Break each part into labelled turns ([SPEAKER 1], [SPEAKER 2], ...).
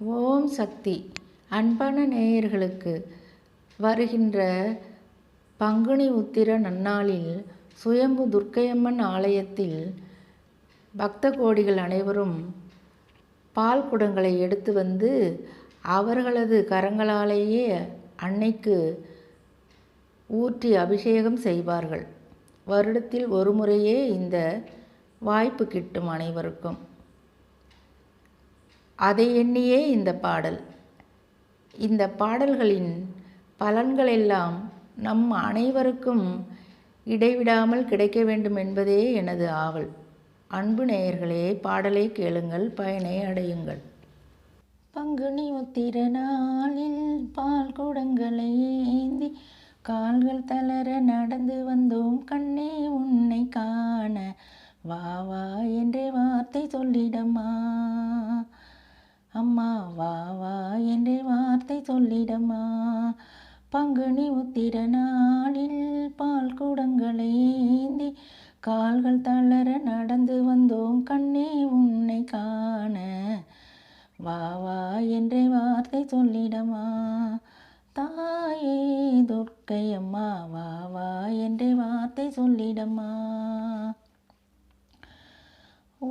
[SPEAKER 1] ஓம் சக்தி. அன்பான நேயர்களுக்கு வருகின்ற பங்குனி உத்திர நன்னாளில் சுயம்பு துர்க்கையம்மன் ஆலயத்தில் பக்த கோடிகள் அனைவரும் பால் குடங்களை எடுத்து வந்து அவர்களது கரங்களாலேயே அன்னைக்கு ஊற்றி அபிஷேகம் செய்வார்கள். வருடத்தில் ஒரு முறையே இந்த வாய்ப்பு கிட்டும் அனைவருக்கும். அதை எண்ணியே இந்த பாடல். இந்த பாடல்களின் பலன்களெல்லாம் நம் அனைவருக்கும் இடைவிடாமல் கிடைக்க வேண்டும் என்பதே எனது ஆவல். அன்பு நேயர்களே பாடலை கேளுங்கள் பயனை அடையுங்கள். பங்குனி உத்திர நாளில் பால் குடங்களை ஏந்தி கால்கள் தளர நடந்து வந்தோம். கண்ணே உன்னை காண வா வா என்றே வார்த்தை சொல்லிடமா அம்மா வா வா என்று வார்த்தை சொல்லிடம்மா. பங்குனி உத்திர நாளில் பால் குடங்களை ஏந்தி கால்கள் தளர நடந்து வந்தோம் கண்ணே உன்னை காண. வா வா என்றே வார்த்தை சொல்லிடமா தாயே துர்க்கையம்மா வா வா என்றே வார்த்தை சொல்லிடமா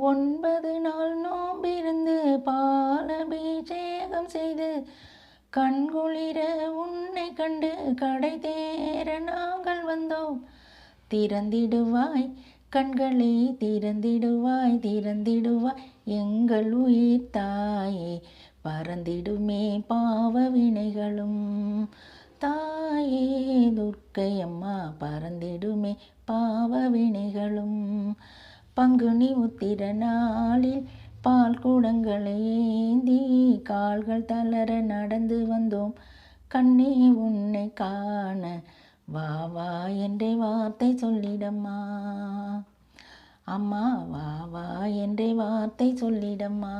[SPEAKER 1] ஒன்பது நாள் நோம்பிருந்து பாலபிஷேகம் செய்து கண்குளிர உன்னை கண்டு கடை தேர நாங்கள் வந்தோம். திறந்திடுவாய் கண்களை திறந்திடுவாய் திறந்திடுவாய் எங்கள் உயிர் தாயே பறந்திடுமே பாவ வினைகளும். தாயே துர்க்கையம்மா பறந்திடுமே பாவ வினைகளும். பங்குனி உத்திர நாளில் பால் கூடங்களை ஏந்தி கால்கள் தளர நடந்து வந்தோம். கண்ணே உன்னை காண வா வா என்றே வார்த்தை சொல்லிடம்மா. அம்மா வா வா என்றே வார்த்தை சொல்லிடம்மா.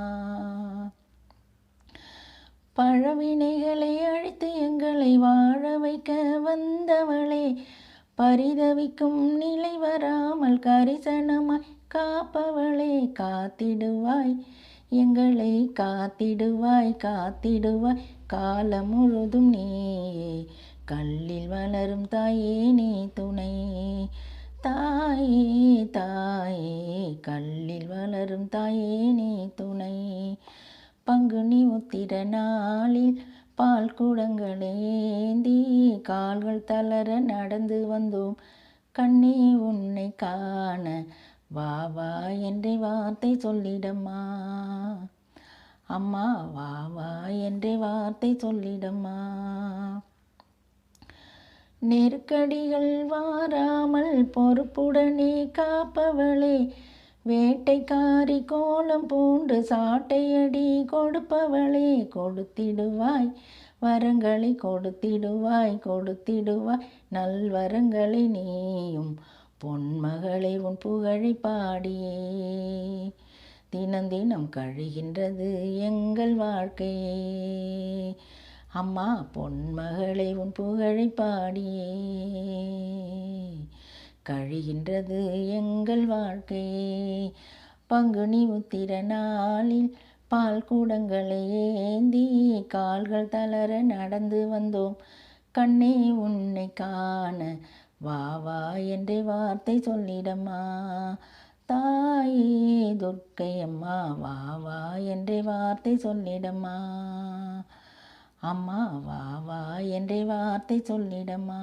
[SPEAKER 1] பழவினைகளை அழித்து எங்களை வாழ வைக்க வந்தவளே பரிதவிக்கும் நிலை வராமல் கரிசனமாய் காப்பவளே காத்திடுவாய் எங்களை காத்திடுவாய் காத்திடுவாய். காலம் முழுதும் நீயே கல்லில் வளரும் தாயே நீ துணை. தாயே தாயே கல்லில் வளரும் தாயே நீ துணை. பங்குனி உத்திர நாளில் பால் குடங்களை ஏந்தி கால்கள் தளர நடந்து வந்தோம். கண்ணே உன்னை காண வா வா என்றே வார்த்தை சொல்லிடம்மா. அம்மா வா வா என்றே வார்த்தை சொல்லிடம்மா. நெருக்கடிகள் வாராமல் பொறுப்புடனே காப்பவளே வேட்டைக்காரி கோலம் பூண்டு சாட்டையடி கொடுப்பவளே கொடுத்திடுவாய் வரங்களை கொடுத்திடுவாய் கொடுத்திடுவாய் நல்வரங்களை நீயும் பொன்மகளை உன் புகழை பாடியே தினம் தினம் கழிகின்றது எங்கள் வாழ்க்கையே அம்மா பொன்மகளை உன் புகழை பாடியே கழிகின்றது எங்கள் வாழ்க்கையே பங்குனி உத்திர நாளில் பால் கூடங்களை ஏந்தி கால்கள் தளர நடந்து வந்தோம். கண்ணே உன்னை காண வா வா என்றே வார்த்தை சொல்லிடம்மா. தாயே துர்க்கை அம்மா வா வா என்றே வார்த்தை சொல்லிடம்மா. அம்மா வா வா என்றே வார்த்தை சொல்லிடம்மா.